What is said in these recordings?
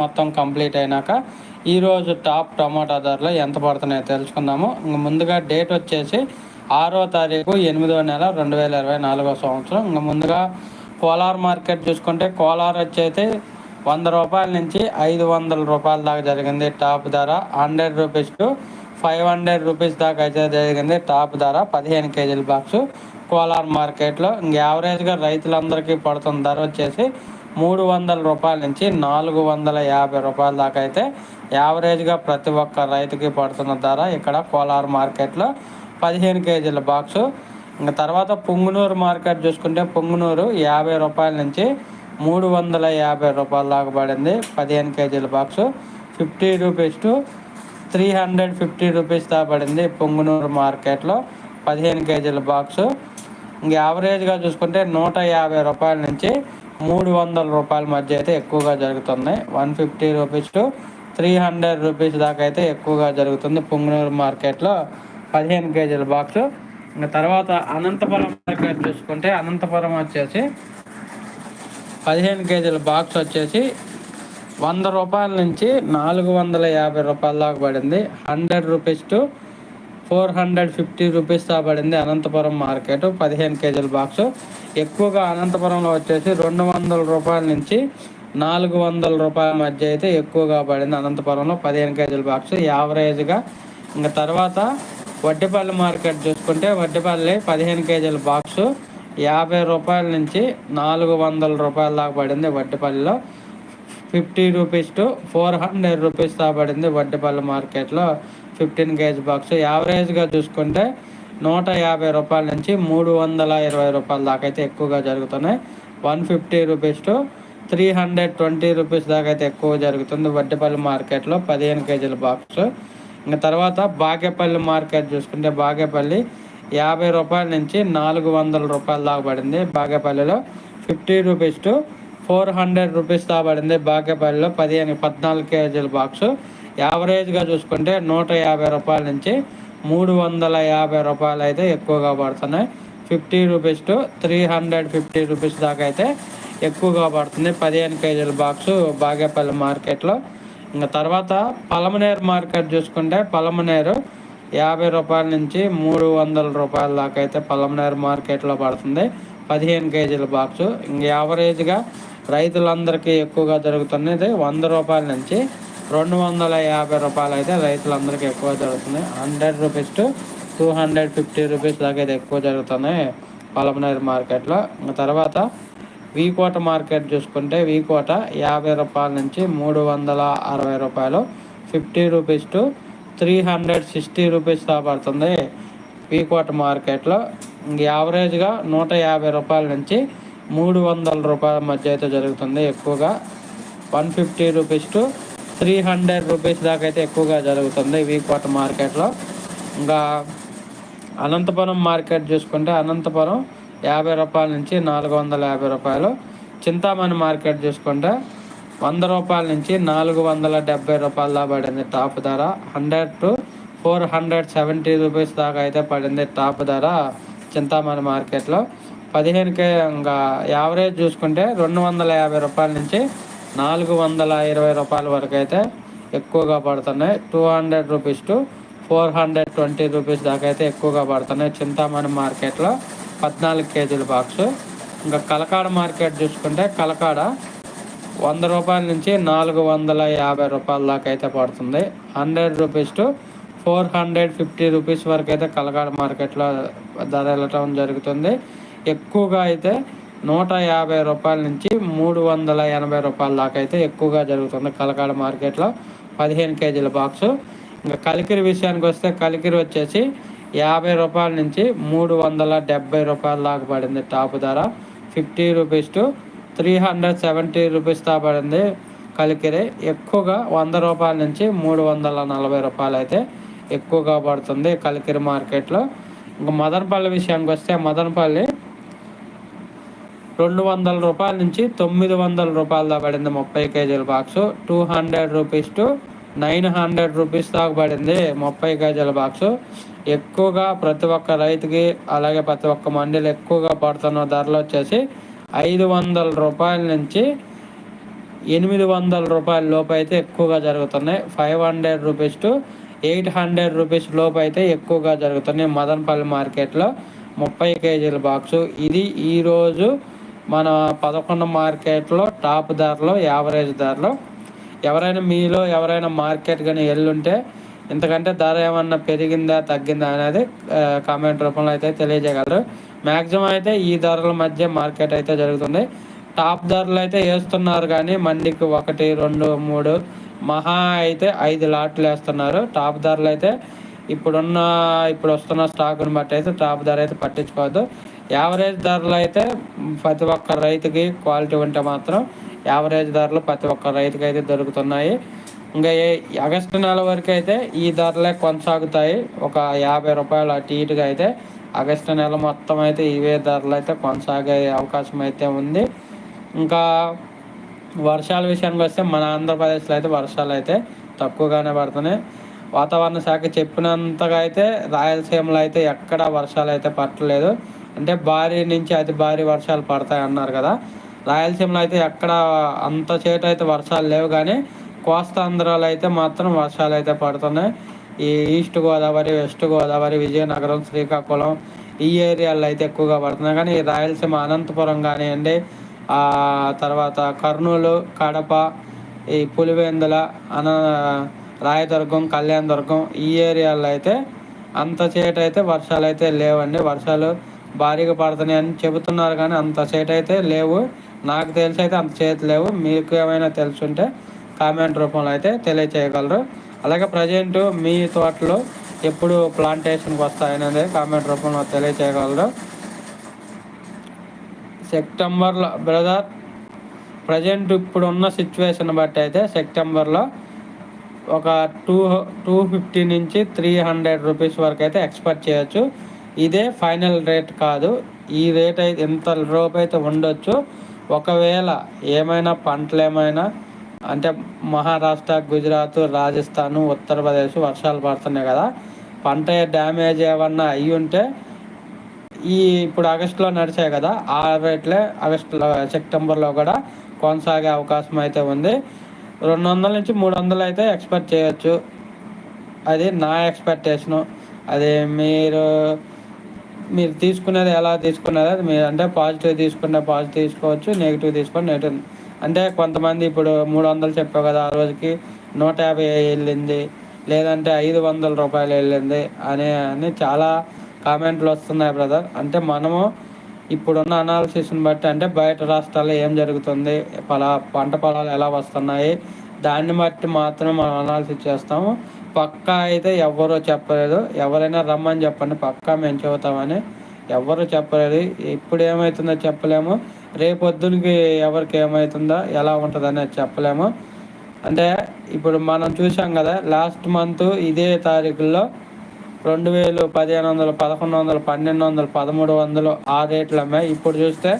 మొత్తం కంప్లీట్ అయినాక ఈరోజు టాప్ టమాటా ధరలు ఎంత పడుతున్నాయో తెలుసుకుందాము. ఇంక ముందుగా డేట్ వచ్చేసి ఆరో తారీఖు ఎనిమిదో నెల రెండు వేల ఇరవై నాలుగో సంవత్సరం. ఇంకా ముందుగా కోలార్ మార్కెట్ చూసుకుంటే కోలార్ వచ్చేసి వంద రూపాయల నుంచి ఐదు వందల రూపాయల దాకా జరిగింది టాప్ ధర. Hundred rupees to five hundred rupees దాకా అయితే జరిగింది టాప్ ధర పదిహేను కేజీల బాక్సు కోలార్ మార్కెట్లో. ఇంక యావరేజ్గా రైతులందరికీ పడుతున్న ధర వచ్చేసి మూడు వందల రూపాయల నుంచి నాలుగు వందల యాభై రూపాయల దాకా అయితే యావరేజ్గా ప్రతి ఒక్క రైతుకి పడుతున్న ధర ఇక్కడ కోలార్ మార్కెట్లో పదిహేను కేజీల బాక్సు. ఇంకా తర్వాత పొంగునూరు మార్కెట్ చూసుకుంటే పొంగునూరు యాభై రూపాయల నుంచి మూడు వందల యాభై రూపాయల దాకా పడింది పదిహేను కేజీల box. Fifty rupees to three hundred fifty rupees దాకా పడింది పొంగునూరు మార్కెట్లో పదిహేను కేజీల బాక్సు. ఇంక యావరేజ్గా చూసుకుంటే నూట యాభై రూపాయల నుంచి మూడు వందల రూపాయల మధ్య అయితే ఎక్కువగా జరుగుతుంది. One fifty rupees to three hundred rupees దాకా అయితే ఎక్కువగా జరుగుతుంది పుంగనూరు మార్కెట్లో. పదిహేను కేజీల బాక్స్. ఇంకా తర్వాత అనంతపురం మార్కెట్ చూసుకుంటే అనంతపురం వచ్చేసి పదిహేను కేజీల బాక్స్ వచ్చేసి వంద రూపాయల నుంచి నాలుగు వందల యాభై రూపాయల దాకా పడింది. Hundred rupees to four hundred fifty rupees దా పడింది అనంతపురం మార్కెట్ పదిహేను కేజీల బాక్స్ ఎక్కువగా అనంతపురంలో వచ్చేసి రెండు వందల రూపాయల నుంచి నాలుగు వందల రూపాయల మధ్య అయితే ఎక్కువగా పడింది అనంతపురంలో పదిహేను కేజీల బాక్స్ యావరేజ్గా ఇంకా తర్వాత వడ్డిపల్లి మార్కెట్ చూసుకుంటే వడ్డిపల్లి పదిహేను కేజీల బాక్సు యాభై రూపాయల నుంచి నాలుగు వందల రూపాయల దాకా పడింది వడ్డేపల్లిలో. Fifty rupees to four hundred rupees దాకా పడింది వడ్డేపల్లి మార్కెట్లో. Fifteen kg box. యావరేజ్గా చూసుకుంటే నూట యాభై రూపాయల నుంచి మూడు వందల ఇరవై రూపాయల దాకా అయితే ఎక్కువగా జరుగుతున్నాయి. One fifty rupees to three hundred twenty rupees దాకా అయితే ఎక్కువ జరుగుతుంది వడ్డేపల్లి మార్కెట్లో పదిహేను కేజీల బాక్స్. ఇంకా తర్వాత బాగేపల్లి మార్కెట్ చూసుకుంటే బాగేపల్లి యాభై రూపాయల నుంచి నాలుగు వందల రూపాయల దాకా పడింది. బాగేపల్లిలో fifty rupees to four hundred rupees దాకా పడింది. బాగేపల్లిలో పదిహేను పద్నాలుగు కేజీల బాక్సు. యావరేజ్గా చూసుకుంటే నూట యాభై రూపాయల నుంచి మూడు వందల యాభై రూపాయలు అయితే ఎక్కువగా పడుతున్నాయి. Fifty rupees to three hundred fifty rupees దాకా అయితే ఎక్కువగా పడుతుంది. పదిహేను కేజీల బాక్సు బాగేపల్లి మార్కెట్లో. ఇంకా తర్వాత పలమనేరు మార్కెట్ చూసుకుంటే పలమనేరు యాభై రూపాయల నుంచి మూడు వందల రూపాయల దాకా అయితే పలమనేరు మార్కెట్లో పడుతుంది. పదిహేను కేజీల బాక్సు. ఇంక యావరేజ్గా రైతులందరికీ ఎక్కువగా జరుగుతున్నది వంద రూపాయల నుంచి రెండు వందల యాభై రూపాయలు అయితే రైతులందరికీ ఎక్కువ జరుగుతుంది. Hundred rupees to two hundred fifty rupees దాకా అయితే ఎక్కువ జరుగుతున్నాయి పలమనేరు మార్కెట్లో. తర్వాత వీకోట మార్కెట్ చూసుకుంటే వీకోట యాభై రూపాయల నుంచి మూడు వందల అరవై రూపాయలు fifty rupees to three hundred sixty rupees దా పడుతుంది వీకోట మార్కెట్లో. యావరేజ్గా నూట యాభై రూపాయల నుంచి మూడు వందల రూపాయల మధ్య అయితే జరుగుతుంది ఎక్కువగా. One fifty rupees to three hundred rupees దాకా అయితే ఎక్కువగా జరుగుతుంది వీకోట మార్కెట్లో. ఇంకా అనంతపురం మార్కెట్ చూసుకుంటే అనంతపురం యాభై రూపాయల నుంచి నాలుగు వందల యాభై రూపాయలు. చింతామణి మార్కెట్ చూసుకుంటే వంద రూపాయల నుంచి నాలుగు వందల డెబ్బై రూపాయల దాకా పడింది టాప్ ధర. Hundred to four hundred seventy rupees దాకా అయితే పడింది టాప్ ధర చింతామణి మార్కెట్లో. పదిహేనుకే ఇంకా యావరేజ్ చూసుకుంటే రెండు వందల యాభై రూపాయల నుంచి నాలుగు వందల ఇరవై రూపాయల వరకు అయితే ఎక్కువగా పడుతున్నాయి. Two hundred rupees to four hundred twenty rupees దాకా అయితే ఎక్కువగా పడుతున్నాయి. చింతామణి మార్కెట్లో పద్నాలుగు కేజీల బాక్స్. ఇంకా కలకాడ మార్కెట్ చూసుకుంటే కలకాడ వంద రూపాయల నుంచి నాలుగు వందల యాభై రూపాయల దాకా అయితే పడుతుంది. Hundred rupees to four hundred fifty rupees వరకు అయితే కలకాడ మార్కెట్లో ధర వెళ్ళటం జరుగుతుంది. ఎక్కువగా అయితే నూట యాభై రూపాయల నుంచి మూడు వందల ఎనభై రూపాయల దాకా అయితే ఎక్కువగా జరుగుతుంది కలకాడ మార్కెట్లో పదిహేను కేజీల బాక్సు. ఇంకా కలికిరి విషయానికి వస్తే కలికిరి వచ్చేసి యాభై రూపాయల నుంచి మూడు వందల డెబ్బై రూపాయల దాకా పడింది టాప్ ధర. Fifty rupees to three hundred seventy rupees దా పడింది కలికిరి. ఎక్కువగా వంద రూపాయల నుంచి మూడు వందల నలభై రూపాయలు అయితే ఎక్కువగా పడుతుంది కలికిరి మార్కెట్లో. ఇంకా మదనపల్లి విషయానికి వస్తే మదనపల్లి రెండు వందల రూపాయల నుంచి తొమ్మిది వందల రూపాయల దాకా పడింది ముప్పై కేజీల box. Two hundred rupees to nine hundred rupees దాకా పడింది ముప్పై కేజీల బాక్స్. ఎక్కువగా ప్రతి ఒక్క రైతుకి అలాగే ప్రతి ఒక్క మండీలు ఎక్కువగా పడుతున్న ధరలు వచ్చేసి ఐదు వందల రూపాయల నుంచి ఎనిమిది వందల రూపాయల లోపు అయితే ఎక్కువగా జరుగుతున్నాయి. Five hundred rupees to eight hundred rupees లోపు అయితే ఎక్కువగా జరుగుతున్నాయి. మదనపల్లి మార్కెట్లో ముప్పై కేజీల బాక్సు. ఇది ఈరోజు మన పదకొండు మార్కెట్లో టాప్ ధరలో యావరేజ్ ధరలో. ఎవరైనా మీలో ఎవరైనా మార్కెట్ కానీ వెళ్ళుంటే ఇంతకంటే ధర ఏమన్నా పెరిగిందా తగ్గిందా అనేది కామెంట్ రూపంలో అయితే తెలియజేయగలరు. మ్యాక్సిమం అయితే ఈ ధరల మధ్య మార్కెట్ అయితే జరుగుతుంది. టాప్ ధరలు అయితే వేస్తున్నారు కానీ మండికి ఒకటి రెండు మూడు మహా అయితే ఐదు లాట్లు వేస్తున్నారు. టాప్ ధరలు అయితే ఇప్పుడున్న ఇప్పుడు వస్తున్న స్టాక్ని బట్టి అయితే టాప్ ధర అయితే పట్టించుకోవద్దు. యావరేజ్ ధరలు అయితే ప్రతి ఒక్క రైతుకి క్వాలిటీ ఉంటే మాత్రం యావరేజ్ ధరలు ప్రతి ఒక్క రైతుకి అయితే దొరుకుతున్నాయి. ఇంకా ఆగస్టు నెల వరకు అయితే ఈ ధరలే కొనసాగుతాయి. ఒక యాభై రూపాయలు అటు ఇటుగా అయితే ఆగస్టు నెల మొత్తం అయితే ఇవే ధరలు అయితే కొనసాగే అవకాశం అయితే ఉంది. ఇంకా వర్షాల విషయానికి వస్తే మన ఆంధ్రప్రదేశ్లో అయితే వర్షాలు అయితే తక్కువగానే పడుతున్నాయి. వాతావరణ శాఖ చెప్పినంతగా అయితే రాయలసీమలో అయితే ఎక్కడా వర్షాలు అయితే పట్టలేదు. అంటే భారీ నుంచి అతి భారీ వర్షాలు పడతాయి అన్నారు కదా. రాయలసీమలో అయితే ఎక్కడ అంత చేటు అయితే వర్షాలు లేవు కానీ కోస్తాంధ్రాలో అయితే మాత్రం వర్షాలు అయితే పడుతున్నాయి. ఈ ఈస్ట్ గోదావరి వెస్ట్ గోదావరి విజయనగరం శ్రీకాకుళం ఈ ఏరియాలో అయితే ఎక్కువగా పడుతున్నాయి. కానీ రాయలసీమ అనంతపురం కానివ్వండి తర్వాత కర్నూలు కడప ఈ పులివెందుల అన రాయదుర్గం కళ్యాణదుర్గం ఈ ఏరియాలో అయితే అంత చేట అయితే వర్షాలు అయితే లేవండి. వర్షాలు భారీగా పడుతున్నాయి అని చెబుతున్నారు కానీ అంత సేట్ అయితే లేవు. నాకు తెలిసి అయితే అంత చేతి లేవు. మీకు ఏమైనా తెలుసుంటే కామెంట్ రూపంలో అయితే తెలియచేయగలరు. అలాగే ప్రజెంట్ మీ తోటలో ఎప్పుడు ప్లాంటేషన్కి వస్తాయనేది కామెంట్ రూపంలో తెలియచేయగలరు. సెప్టెంబర్లో బ్రదర్ ప్రజెంట్ ఇప్పుడున్న సిచ్యువేషన్ బట్టి అయితే సెప్టెంబర్లో ఒక టూ టూ ఫిఫ్టీ నుంచి త్రీ హండ్రెడ్ రూపీస్ వరకు అయితే ఎక్స్పెక్ట్ చేయొచ్చు. ఇదే ఫైనల్ రేట్ కాదు. ఈ రేట్ అయితే ఎంత రూపు అయితే ఉండొచ్చు? ఒకవేళ ఏమైనా పంటలు ఏమైనా అంటే మహారాష్ట్ర గుజరాత్ రాజస్థాన్ ఉత్తరప్రదేశ్ వర్షాలు పడుతున్నాయి కదా పంట డ్యామేజ్ ఏమన్నా అయ్యి ఉంటే ఈ ఇప్పుడు ఆగస్టులో నడిచాయి కదా ఆ రేట్లే ఆగస్టులో సెప్టెంబర్లో కూడా కొనసాగే అవకాశం అయితే ఉంది. రెండు వందల నుంచి మూడు వందలు అయితే ఎక్స్పెక్ట్ చేయొచ్చు. అది నా ఎక్స్పెక్టేషను. అది మీరు మీరు తీసుకునేది ఎలా తీసుకునేది అది మీరు అంటే పాజిటివ్ తీసుకునే పాజిటివ్ తీసుకోవచ్చు నెగిటివ్ తీసుకొని నెగిటివ్. అంటే కొంతమంది ఇప్పుడు మూడు వందలు చెప్పావు కదా ఆ రోజుకి నూట యాభై వెళ్ళింది లేదంటే ఐదు వందల రూపాయలు వెళ్ళింది అని అని చాలా కామెంట్లు వస్తున్నాయి బ్రదర్. అంటే మనము ఇప్పుడున్న అనాలిసిస్ని బట్టి అంటే బయట రాష్ట్రాల్లో ఏం జరుగుతుంది పొలా పంట పొలాలు ఎలా వస్తున్నాయి దాన్ని బట్టి మాత్రమే మనం అనాలిసిస్ చేస్తాము. పక్కా అయితే ఎవరో చెప్పలేదు. ఎవరైనా రమ్మని చెప్పండి పక్కా మేము చెబుతామని ఎవరు చెప్పలేదు. ఇప్పుడు ఏమవుతుందో చెప్పలేము. రేపొద్దునికి ఎవరికి ఏమవుతుందో ఎలా ఉంటుంది అనేది చెప్పలేము. అంటే ఇప్పుడు మనం చూసాం కదా లాస్ట్ మంత్ ఇదే తారీఖుల్లో రెండు వేలు పదిహేను వందలు పదకొండు వందలు పన్నెండు వందలు పదమూడు వందలు ఆ రేట్లు అమ్మాయి ఇప్పుడు చూస్తే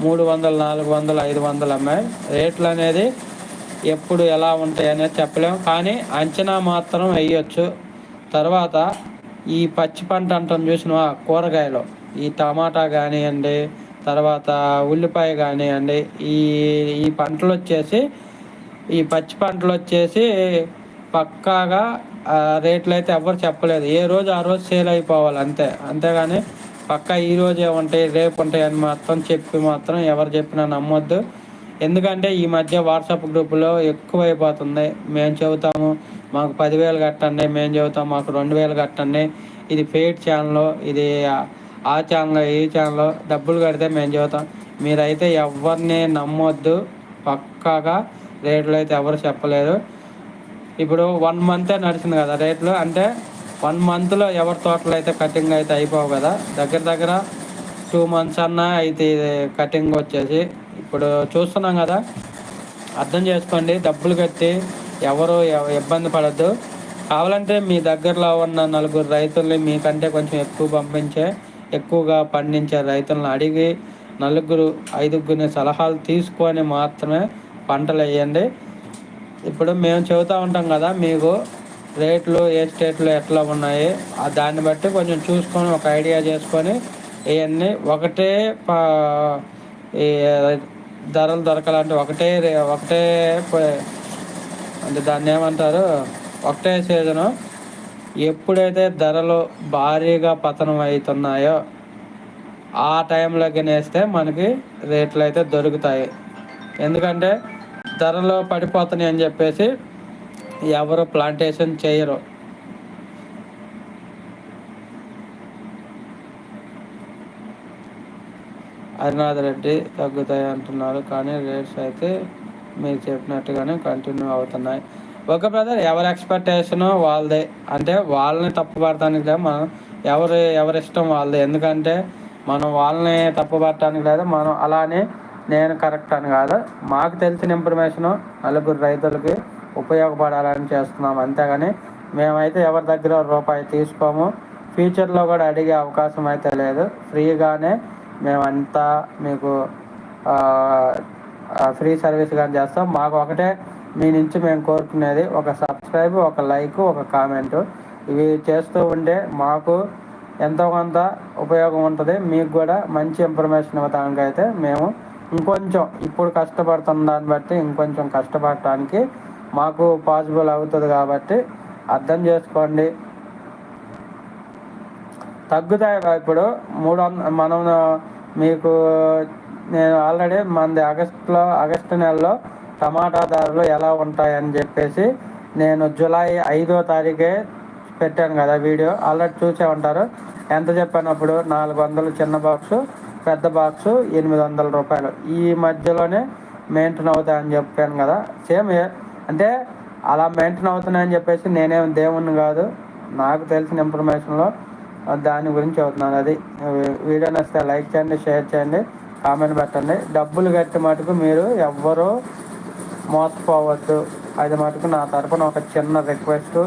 మూడు వందలు నాలుగు వందలు ఐదు వందలు అమ్మాయి రేట్లు అనేది ఎప్పుడు ఎలా ఉంటాయి అనేది చెప్పలేము కానీ అంచనా మాత్రం వేయచ్చు. తర్వాత ఈ పచ్చి పంట అంటాం చూసిన కూరగాయలు. ఈ టమాటా కానివ్వండి తర్వాత ఉల్లిపాయ కానివ్వండి ఈ ఈ పంటలు వచ్చేసి ఈ పచ్చి పంటలు వచ్చేసి పక్కాగా రేట్లు అయితే ఎవరు చెప్పలేదు. ఏ రోజు ఆ రోజు సేల్ అయిపోవాలి అంతే. అంతేగాని పక్క ఈ రోజే ఉంటాయి రేపు ఉంటాయి అని మాత్రం చెప్పి మాత్రం ఎవరు చెప్పినా నమ్మొద్దు. ఎందుకంటే ఈ మధ్య వాట్సాప్ గ్రూపులో ఎక్కువ అయిపోతుంది మేము చెబుతాము మాకు పదివేలు కట్టండి మేము చెబుతాం మాకు రెండు వేలు కట్టండి. ఇది పెయిడ్ ఛానల్ ఇది ఆ ఛానల్ ఈ ఛానల్ డబ్బులు కడితే మేము చెబుతాం. మీరైతే ఎవరిని నమ్మొద్దు. పక్కాగా రేట్లు అయితే ఎవరు చెప్పలేరు. ఇప్పుడు వన్ మంతే నడిచింది కదా రేట్లు. అంటే వన్ మంత్లో ఎవరి తోటలు అయితే కటింగ్ అయితే అయిపోవు కదా. దగ్గర దగ్గర టూ మంత్స్ అన్నా అయితే కటింగ్ వచ్చేసి ఇప్పుడు చూస్తున్నాం కదా అర్థం చేసుకోండి డబ్బులు కట్టి ఎవరు ఇబ్బంది పడద్దు. కావాలంటే మీ దగ్గరలో ఉన్న నలుగురు రైతుల్ని మీకంటే కొంచెం ఎక్కువ పంపించే ఎక్కువగా పండించే రైతులను అడిగి నలుగురు ఐదుగురిని సలహాలు తీసుకొని మాత్రమే పంటలు వేయండి. ఇప్పుడు మేము చెబుతూ ఉంటాం కదా మీకు రేట్లు ఏ స్టేట్లో ఎట్లా ఉన్నాయి దాన్ని బట్టి కొంచెం చూసుకొని ఒక ఐడియా చేసుకొని ఇవన్నీ ఒకటే ధరలు దొరకాలంటే ఒకటే రే- ఒకటే అంటే దాన్ని ఏమంటారు? ఒకటే సీజను. ఎప్పుడైతే ధరలు భారీగా పతనం అవుతున్నాయో ఆ టైంలోకి నేస్తే మనకి రేట్లు అయితే దొరుకుతాయి. ఎందుకంటే ధరలు పడిపోతున్నాయి అని చెప్పేసి ఎవరు ప్లాంటేషన్ చేయరు. హరినాథ్ రెడ్డి తగ్గుతాయి అంటున్నారు కానీ రేట్స్ అయితే మీరు చెప్పినట్టుగానే కంటిన్యూ అవుతున్నాయి. ఓకే బ్రదర్ ఎవరి ఎక్స్పెక్టేషన్ వాళ్ళదే. అంటే వాళ్ళని తప్పుపడటానికి లేదు మనం ఎవరు ఎవరి ఇష్టం వాళ్ళదే. ఎందుకంటే మనం వాళ్ళని తప్పుపడటానికి లేదా లేదు మనం అలానే నేను కరెక్ట్ అని కాదు. మాకు తెలిసిన ఇన్ఫర్మేషన్ నలుగురు రైతులకి ఉపయోగపడాలని చేస్తున్నాం. అంతేగాని మేమైతే ఎవరి దగ్గర రూపాయి తీసుకోము. ఫ్యూచర్లో కూడా అడిగే అవకాశం అయితే లేదు. ఫ్రీగానే మేమంతా మీకు ఫ్రీ సర్వీస్ కానీ చేస్తాం. మాకు ఒకటే మీ నుంచి మేము కోరుకునేది ఒక సబ్స్క్రైబ్ ఒక లైక్ ఒక కామెంట్. ఇవి చేస్తూ ఉంటే మాకు ఎంతో కొంత ఉపయోగం ఉంటుంది. మీకు కూడా మంచి ఇన్ఫర్మేషన్ ఇవ్వడానికి అయితే మేము ఇంకొంచెం ఇప్పుడు కష్టపడుతున్న దాన్ని బట్టి ఇంకొంచెం కష్టపడటానికి మాకు పాసిబుల్ అవుతుంది కాబట్టి అర్థం చేసుకోండి. తగ్గుతాయి ఇప్పుడు మూడు మనం మీకు నేను ఆల్రెడీ మనది ఆగస్టులో ఆగస్టు నెలలో టమాటా ధరలు ఎలా ఉంటాయని చెప్పేసి నేను జూలై ఐదో తారీఖే పెట్టాను కదా వీడియో. ఆల్రెడీ చూసే ఉంటారు. ఎంత చెప్పాను అప్పుడు నాలుగు వందలు చిన్న బాక్సు పెద్ద బాక్సు ఎనిమిది వందల రూపాయలు. ఈ మధ్యలోనే మెయింటైన్ అవుతాయని చెప్పాను కదా. సేమ్ అంటే అలా మెయింటైన్ అవుతున్నాయని చెప్పేసి నేనేం దేవుణ్ణి కాదు. నాకు తెలిసిన ఇన్ఫర్మేషన్లో దాని గురించి అవుతున్నాను. అది వీడియో నచ్చితే లైక్ చేయండి షేర్ చేయండి కామెంట్ పెట్టండి. డబ్బులు కట్టి మటుకు మీరు ఎవ్వరూ మోసపోవద్దు. అది మటుకు నా తరపున ఒక చిన్న రిక్వెస్ట్.